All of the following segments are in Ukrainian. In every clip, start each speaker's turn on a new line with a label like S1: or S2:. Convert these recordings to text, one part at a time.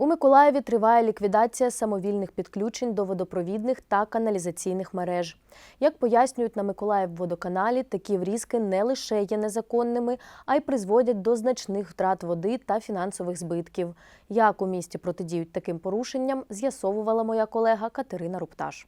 S1: У Миколаєві триває ліквідація самовільних підключень до водопровідних та каналізаційних мереж. Як пояснюють на Миколаївводоканалі, такі врізки не лише є незаконними, а й призводять до значних втрат води та фінансових збитків. Як у місті протидіють таким порушенням, з'ясовувала моя колега Катерина Рупташ.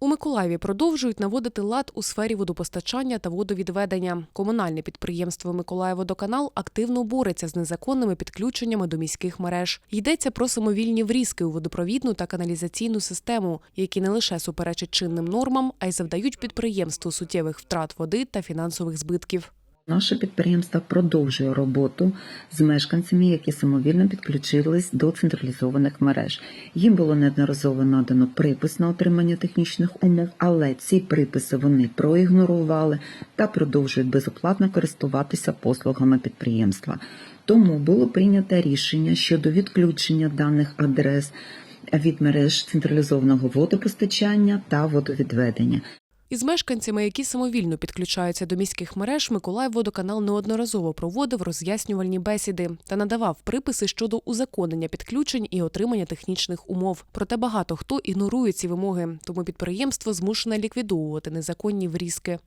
S2: У Миколаєві продовжують наводити лад у сфері водопостачання та водовідведення. Комунальне підприємство Миколаївводоканал активно бореться з незаконними підключеннями до міських мереж. Йдеться про самовільні врізки у водопровідну та каналізаційну систему, які не лише суперечать чинним нормам, а й завдають підприємству суттєвих втрат води та фінансових збитків.
S3: Наше підприємство продовжує роботу з мешканцями, які самовільно підключились до централізованих мереж. Їм було неодноразово надано припис на отримання технічних умов, але ці приписи вони проігнорували та продовжують безоплатно користуватися послугами підприємства. Тому було прийнято рішення щодо відключення даних адрес від мереж централізованого водопостачання та водовідведення.
S2: Із мешканцями, які самовільно підключаються до міських мереж, Миколаївводоканал неодноразово проводив роз'яснювальні бесіди та надавав приписи щодо узаконення підключень і отримання технічних умов. Проте багато хто ігнорує ці вимоги, тому підприємство змушене ліквідовувати незаконні врізки.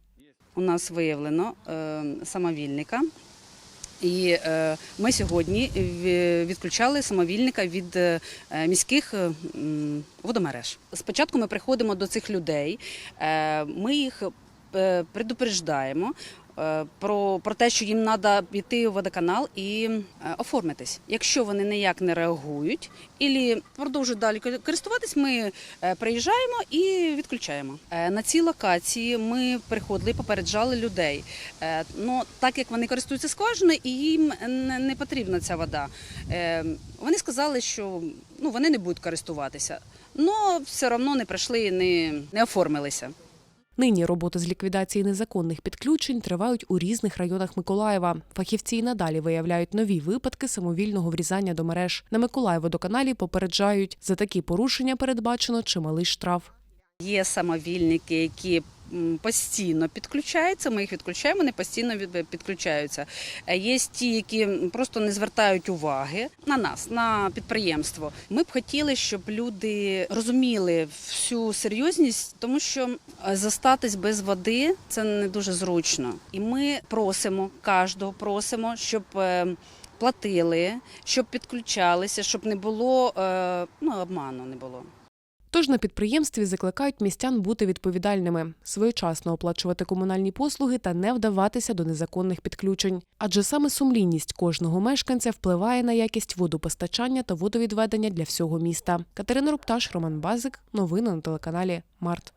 S4: у нас виявлено е, самовільника. І е, ми сьогодні відключали самовільника від е, міських е, водомереж. Спочатку ми приходимо до цих людей, ми їх предупреждаємо. Е, Про, про те, що їм треба піти у водоканал і е, оформитись. Якщо вони ніяк не реагують і продовжують далі користуватись, ми е, приїжджаємо і відключаємо. На цій локації ми приходили і попереджали людей. Ну так як вони користуються скважиною і їм не, потрібна ця вода. Вони сказали, що ну вони не будуть користуватися. але все одно не прийшли не, не оформилися.
S2: Нині роботи з ліквідації незаконних підключень тривають у різних районах Миколаєва. Фахівці й надалі виявляють нові випадки самовільного врізання до мереж. На Миколаєводоканалі попереджають, за такі порушення передбачено чималий штраф.
S4: Є самовільники, які постійно підключаються. Ми їх відключаємо, вони постійно підключаються. Е, Є ті, які просто не звертають уваги на нас, на підприємство. Ми б хотіли, щоб люди розуміли всю серйозність, тому що е, зостатись без води це не дуже зручно. І ми просимо кожного, просимо, щоб. е, Платили, щоб підключалися, щоб не було ну, обману не було.
S2: Тож на підприємстві закликають містян бути відповідальними, своєчасно оплачувати комунальні послуги та не вдаватися до незаконних підключень. Адже саме сумлінність кожного мешканця впливає на якість водопостачання та водовідведення для всього міста. Катерина Рупташ, Роман Базик. Новини на телеканалі Март.